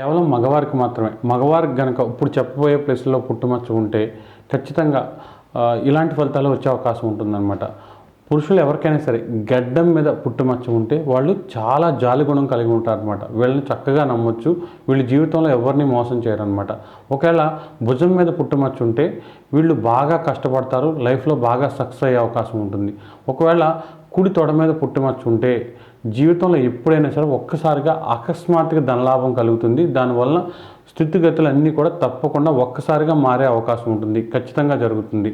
కేవలం మగవారికి మాత్రమే. మగవారికి కనుక ఇప్పుడు చెప్పబోయే ప్లేస్లో పుట్టుమచ్చ ఉంటే ఖచ్చితంగా ఇలాంటి ఫలితాలు వచ్చే అవకాశం ఉంటుందన్నమాట. పురుషులు ఎవరికైనా సరే గడ్డం మీద పుట్టుమచ్చ ఉంటే వాళ్ళు చాలా జాలి గుణం కలిగి ఉంటారనమాట వీళ్ళని చక్కగా నమ్మొచ్చు. వీళ్ళ జీవితంలో ఎవరిని మోసం చేయరనమాట ఒకవేళ భుజం మీద పుట్టుమచ్చ ఉంటే వీళ్ళు బాగా కష్టపడతారు. లైఫ్లో బాగా సక్సెస్ అయ్యే అవకాశం ఉంటుంది. ఒకవేళ కుడి తొడ మీద పుట్టుమచ్చ ఉంటే జీవితంలో ఎప్పుడైనా సరే ఒక్కసారిగా అకస్మాత్తుగా ధనలాభం కలుగుతుంది. దానివల్ల స్థితిగతులు అన్నీ కూడా తప్పకుండా ఒక్కసారిగా మారే అవకాశం ఉంటుంది. ఖచ్చితంగా జరుగుతుంది.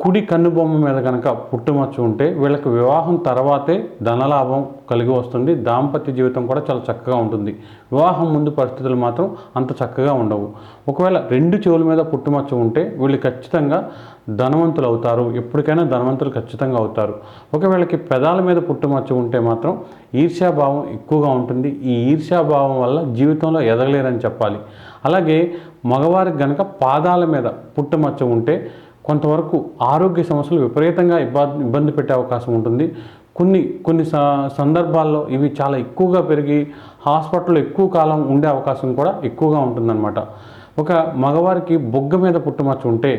కుడి కన్నుబొమ్మ మీద కనుక పుట్టుమచ్చ ఉంటే వీళ్ళకి వివాహం తర్వాతే ధనలాభం కలిగి వస్తుంది. దాంపత్య జీవితం కూడా చాలా చక్కగా ఉంటుంది. వివాహం ముందు పరిస్థితులు మాత్రం అంత చక్కగా ఉండవు. ఒకవేళ రెండు చెవుల మీద పుట్టుమచ్చ ఉంటే వీళ్ళు ఖచ్చితంగా ధనవంతులు అవుతారు. ఎప్పటికైనా ధనవంతులు ఖచ్చితంగా అవుతారు. ఒకవేళకి పెదాల మీద పుట్టుమచ్చ ఉంటే మాత్రం ఈర్ష్యాభావం ఎక్కువగా ఉంటుంది. ఈ ఈర్ష్యాభావం వల్ల జీవితంలో ఎదగలేరని చెప్పాలి. అలాగే మగవారికి గనక పాదాల మీద పుట్టుమచ్చ ఉంటే కొంతవరకు ఆరోగ్య సమస్యలు విపరీతంగా ఇబ్బంది ఇబ్బంది పెట్టే అవకాశం ఉంటుంది. కొన్ని కొన్ని సందర్భాల్లో ఇవి చాలా ఎక్కువగా పెరిగి హాస్పిటల్లో ఎక్కువ కాలం ఉండే అవకాశం కూడా ఎక్కువగా ఉంటుందన్నమాట. ఒక మగవారికి బొగ్గ మీద పుట్టుమచ్చ ఉంటే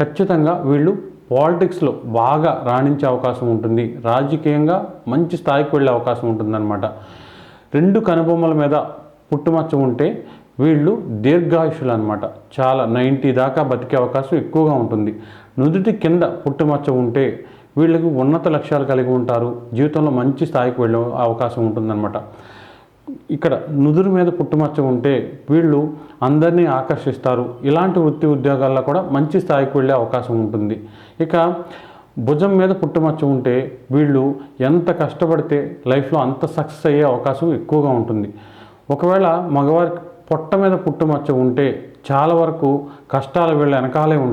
ఖచ్చితంగా వీళ్ళు పాలిటిక్స్లో బాగా రాణించే అవకాశం ఉంటుంది. రాజకీయంగా మంచి స్థాయికి వెళ్ళే అవకాశం ఉంటుందన్నమాట. రెండు కనుబొమ్మల మీద పుట్టుమచ్చ ఉంటే వీళ్ళు దీర్ఘాయుషులు అనమాట చాలా నైంటీ దాకా బతికే అవకాశం ఎక్కువగా ఉంటుంది. నుదుటి కింద పుట్టుమచ్చ ఉంటే వీళ్ళకి ఉన్నత లక్ష్యాలు కలిగి ఉంటారు. జీవితంలో మంచి స్థాయికి వెళ్ళే అవకాశం ఉంటుందన్నమాట. ఇక్కడ నుదురు మీద పుట్టుమచ్చ ఉంటే వీళ్ళు అందరినీ ఆకర్షిస్తారు. ఇలాంటి వృత్తి ఉద్యోగాల్లో కూడా మంచి స్థాయికి వెళ్ళే అవకాశం ఉంటుంది. ఇక భుజం మీద పుట్టుమచ్చ ఉంటే వీళ్ళు ఎంత కష్టపడితే లైఫ్లో అంత సక్సెస్ అయ్యే అవకాశం ఎక్కువగా ఉంటుంది. ఒకవేళ మగవారికి పొట్ట మీద పుట్టుమచ్చ ఉంటే చాలా వరకు కష్టాలు వీళ్ళ వెనకాలే ఉంటాయి.